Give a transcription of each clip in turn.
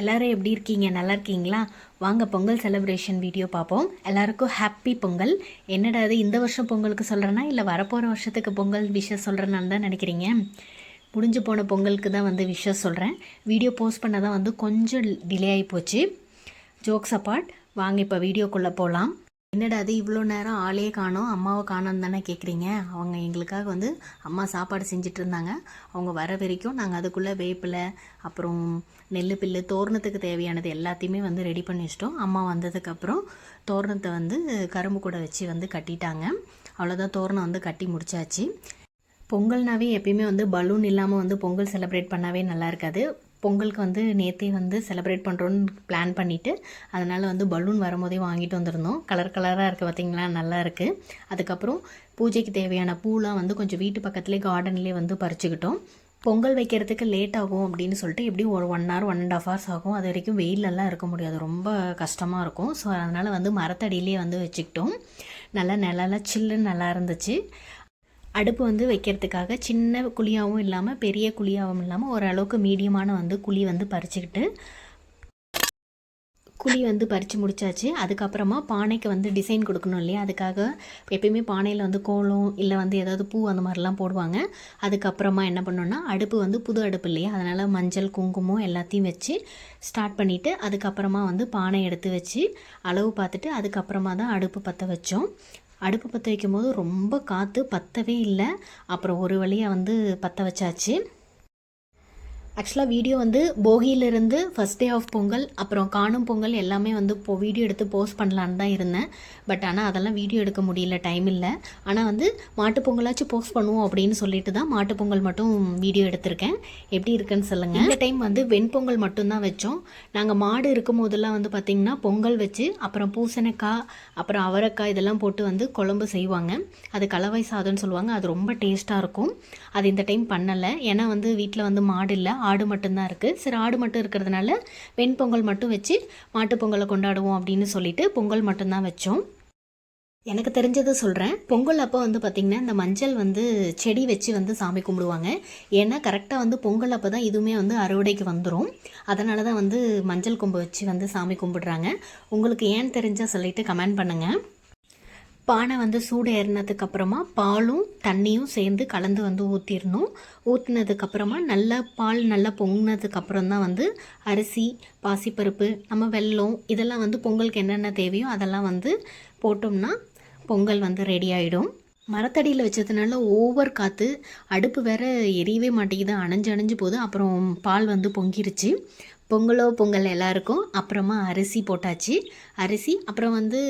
எல்லோரும் எப்படி இருக்கீங்க? நல்லா இருக்கீங்களா? வாங்க பொங்கல் செலிப்ரேஷன் வீடியோ பார்ப்போம். எல்லாருக்கும் ஹாப்பி பொங்கல். என்னடா இது இந்த வருஷம் பொங்கலுக்கு சொல்கிறேன்னா இல்லை வரப்போகிற வருஷத்துக்கு பொங்கல் விஷயம் சொல்கிறேன்னு தான் நினைக்கிறீங்க? முடிஞ்சு போன பொங்கலுக்கு தான் வந்து விஷயம் சொல்கிறேன் வீடியோ போஸ்ட் பண்ண தான் வந்து கொஞ்சம் டிலே ஆகி போச்சு. ஜோக்ஸ் அப்பார்ட் வாங்க இப்போ வீடியோக்குள்ளே போகலாம் என்னடா அது இவ்வளோ நேரம் ஆளே காணோம் அம்மாவை காணோம் தானே கேட்குறீங்க அவங்க எங்களுக்காக வந்து அம்மா சாப்பாடு செஞ்சுட்டு இருந்தாங்க. அவங்க வர வரைக்கும் நாங்கள் அதுக்குள்ளே வேப்பிலை அப்புறம் நெல் பில்லு தோரணத்துக்கு தேவையானது எல்லாத்தையுமே வந்து ரெடி பண்ணி வச்சிட்டோம். அம்மா வந்ததுக்கப்புறம் தோரணத்தை வந்து கரும்பு கூட வச்சு வந்து கட்டிட்டாங்க. அவ்வளோதான் தோரணம் வந்து கட்டி முடிச்சாச்சு. பொங்கல்னாவே எப்பயுமே வந்து பலூன் இல்லாமல் வந்து பொங்கல் செலிப்ரேட் பண்ணாவே நல்லா இருக்காது. பொங்கலுக்கு வந்து நேற்றே வந்து செலிப்ரேட் பண்ணுறோன்னு பிளான் பண்ணிவிட்டு அதனால் வந்து பலூன் வரும்போதே வாங்கிட்டு வந்திருந்தோம். கலர் கலராக இருக்குது பார்த்திங்களா நல்லா இருக்குது அதுக்கப்புறம் பூஜைக்கு தேவையான பூலாம் வந்து கொஞ்சம் வீட்டு பக்கத்துலேயே கார்டன்லேயே வந்து பறிச்சுக்கிட்டோம். பொங்கல் வைக்கிறதுக்கு லேட் ஆகும் அப்படின்னு சொல்லிட்டு எப்படியும் ஒரு one hour one and half hours ஆகும். அது வரைக்கும் வெயிலெல்லாம் இருக்க முடியாது. ரொம்ப கஷ்டமாக இருக்கும். ஸோ அதனால் வந்து மரத்தடியிலே வந்து வச்சுக்கிட்டோம். நல்லா நிழலாக சில்லுன்னு நல்லா இருந்துச்சு. அடுப்பு வந்து வைக்கிறதுக்காக சின்ன குழியாகவும் இல்லாமல் பெரிய குழியாகவும் இல்லாமல் ஓரளவுக்கு மீடியமான வந்து குழி வந்து பறிச்சுக்கிட்டு குழி வந்து பறித்து முடிச்சாச்சு. அதுக்கப்புறமா பானைக்கு வந்து டிசைன் கொடுக்கணும் இல்லையா? அதுக்காக எப்பயுமே பானையில் வந்து கோலம் இல்லை வந்து ஏதாவது பூ அந்த மாதிரிலாம் போடுவாங்க. அதுக்கப்புறமா என்ன பண்ணோன்னா அடுப்பு வந்து புது அடுப்பு இல்லையா? அதனால் மஞ்சள் குங்குமம் எல்லாத்தையும் வச்சு ஸ்டார்ட் பண்ணிவிட்டு அதுக்கப்புறமா வந்து பானை எடுத்து வச்சு அளவு பார்த்துட்டு அதுக்கப்புறமா தான் அடுப்பு பற்ற வச்சோம். அடுப்பு பற்ற வைக்கும் போது ரொம்ப காற்று பற்றவே இல்லை. அப்புறம் ஒரு வழியாக வந்து பற்ற வச்சாச்சு. ஆக்சுவலாக வீடியோ வந்து போகியிலிருந்து ஃபஸ்ட் டே ஆஃப் பொங்கல் அப்புறம் காணும் பொங்கல் எல்லாமே வந்து இப்போ வீடியோ எடுத்து போஸ்ட் பண்ணலான்னு தான் இருந்தேன். பட் ஆனால் அதெல்லாம் வீடியோ எடுக்க முடியல டைம் இல்லை. ஆனால் வந்து மாட்டுப் பொங்கலாச்சும் போஸ்ட் பண்ணுவோம் அப்படின்னு சொல்லிட்டு தான் மாட்டு பொங்கல் மட்டும் வீடியோ எடுத்திருக்கேன். எப்படி இருக்குன்னு சொல்லுங்கள் இந்த டைம் வந்து வெண்பொங்கல் மட்டும்தான் வச்சோம். நாங்கள் மாடு இருக்கும் போதெல்லாம் வந்து பார்த்திங்கன்னா பொங்கல் வச்சு அப்புறம் பூசணிக்காய் அப்புறம் அவரைக்காய் இதெல்லாம் போட்டு வந்து குழம்பு செய்வாங்க. அது கலவை சாதம்னு சொல்லுவாங்க. அது ரொம்ப டேஸ்ட்டாக இருக்கும். அது இந்த டைம் பண்ணலை. ஏன்னா வந்து வீட்டில் வந்து மாடு இல்லை. ஆடு மட்டும்தான் இருக்குது சரி ஆடு மட்டும் இருக்கிறதுனால வெண்பொங்கல் மட்டும் வச்சு மாட்டுப்பொங்கலை கொண்டாடுவோம் அப்படின்னு சொல்லிட்டு பொங்கல் மட்டும்தான் வச்சோம். எனக்கு தெரிஞ்சதை சொல்கிறேன் பொங்கல் அப்போ வந்து பார்த்திங்கன்னா இந்த மஞ்சள் வந்து செடி வச்சு வந்து சாமி கும்பிடுவாங்க. ஏன்னா கரெக்டாக வந்து பொங்கல் அப்போ தான் இதுவுமே வந்து அறுவடைக்கு வந்துடும் அதனால தான் வந்து மஞ்சள் கொம்பு வச்சு வந்து சாமி கும்பிடுறாங்க. உங்களுக்கு ஏன் தெரிஞ்சால் சொல்லிட்டு கமெண்ட் பண்ணுங்கள் பானை வந்து சூடு ஏறினதுக்கு அப்புறமா பாலும் தண்ணியும் சேர்ந்து கலந்து வந்து ஊற்றிடணும் ஊற்றினதுக்கப்புறமா நல்லா பால் நல்லா பொங்கினதுக்கப்புறம் தான் வந்து அரிசி பாசிப்பருப்பு நம்ம வெல்லம் இதெல்லாம் வந்து பொங்கலுக்கு என்னென்ன தேவையோ அதெல்லாம் வந்து போட்டோம்னா பொங்கல் வந்து ரெடி ஆகிடும் மரத்தடியில் வச்சதுனால ஓவர் காற்று அடுப்பு வேற எரியவே மாட்டேங்குது. அணைஞ்சு அணைஞ்சு போகுது அப்புறம் பால் வந்து பொங்கிருச்சு. பொங்கலோ பொங்கல் எல்லாருக்கும் அப்புறமா அரிசி போட்டாச்சு. அரிசி அப்புறம் வந்து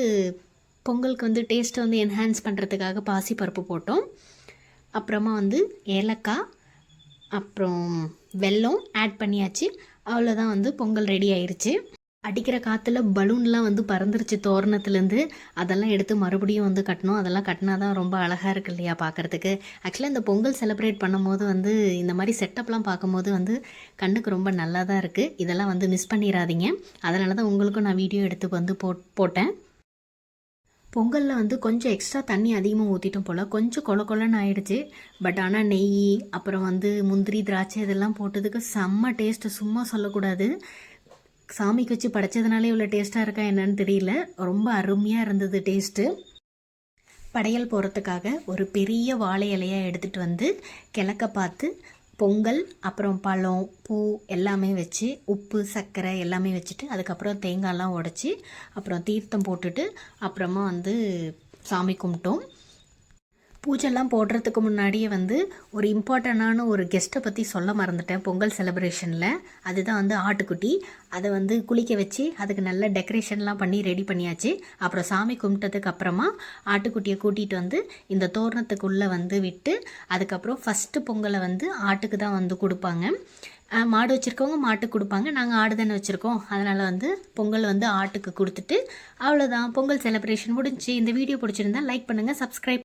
பொங்கலுக்கு வந்து டேஸ்ட்டை வந்து என்ஹான்ஸ் பண்ணுறதுக்காக பாசிப்பருப்பு போட்டோம். அப்புறமா வந்து ஏலக்காய் அப்புறம் வெல்லம் ஆட் பண்ணியாச்சு. அவ்வளோதான் வந்து பொங்கல் ரெடி ஆயிடுச்சு அடிக்கிற காற்றுல பலூன்லாம் வந்து பறந்துருச்சு தோரணத்துலேருந்து. அதெல்லாம் எடுத்து மறுபடியும் வந்து கட்டணும். அதெல்லாம் கட்டினா தான் ரொம்ப அழகாக இருக்கு இல்லையா பார்க்குறதுக்கு ஆக்சுவலாக இந்த பொங்கல் செலிப்ரேட் பண்ணும்போது வந்து இந்த மாதிரி செட்டப்லாம் பார்க்கும்போது வந்து கண்ணுக்கு ரொம்ப நல்லா தான் இருக்குது இதெல்லாம் வந்து மிஸ் பண்ணிடாதீங்க. அதனால தான் உங்களுக்கும் நான் வீடியோ எடுத்து வந்து போட் போட்டேன். பொங்கலில் வந்து கொஞ்சம் எக்ஸ்ட்ரா தண்ணி அதிகமாக ஊற்றிட்டோம் போல். கொஞ்சம் கொல கொலன்னு ஆயிடுச்சு. பட் ஆனால் நெய் அப்புறம் வந்து முந்திரி திராட்சை இதெல்லாம் போட்டதுக்கு செம்ம டேஸ்ட்டு சும்மா சொல்லக்கூடாது. சாமிக்கு வச்சு படைச்சதுனாலே இவ்வளோ டேஸ்ட்டாக இருக்கா என்னன்னு தெரியல. ரொம்ப அருமையாக இருந்தது டேஸ்ட்டு படையல் போகிறதுக்காக ஒரு பெரிய வாழை இலையாக எடுத்துகிட்டு வந்து கிழக்க பார்த்து பொங்கல் அப்புறம் பழம் பூ எல்லாமே வச்சு உப்பு சர்க்கரை எல்லாமே வச்சுட்டு அதுக்கப்புறம் தேங்காய்லாம் உடச்சி அப்புறம் தீர்த்தம் போட்டுட்டு அப்புறமா வந்து சாமி கும்பிட்டோம். பூஜைலாம் போடுறதுக்கு முன்னாடியே வந்து ஒரு இம்பார்ட்டண்டான ஒரு கெஸ்ட்டை பற்றி சொல்ல மறந்துட்டேன் பொங்கல் செலிப்ரேஷனில். அதுதான் வந்து ஆட்டுக்குட்டி. அதை வந்து குளிக்க வச்சு அதுக்கு நல்ல டெக்கரேஷன்லாம் பண்ணி ரெடி பண்ணியாச்சு. அப்புறம் சாமி கும்பிட்டதுக்கு அப்புறமா ஆட்டுக்குட்டியை கூட்டிகிட்டு வந்து இந்த தோரணத்துக்குள்ளே வந்து விட்டு அதுக்கப்புறம் ஃபஸ்ட்டு பொங்கலை வந்து ஆட்டுக்கு தான் வந்து கொடுப்பாங்க. மாடு வச்சுருக்கவங்க மாட்டுக்கு கொடுப்பாங்க நாங்கள் ஆடு தானே வச்சுருக்கோம். அதனால் வந்து பொங்கல் வந்து ஆட்டுக்கு கொடுத்துட்டு அவ்வளோதான் பொங்கல் செலிப்ரேஷன் முடிஞ்சு. இந்த வீடியோ பிடிச்சிருந்தா லைக் பண்ணுங்கள் சப்ஸ்கிரைப்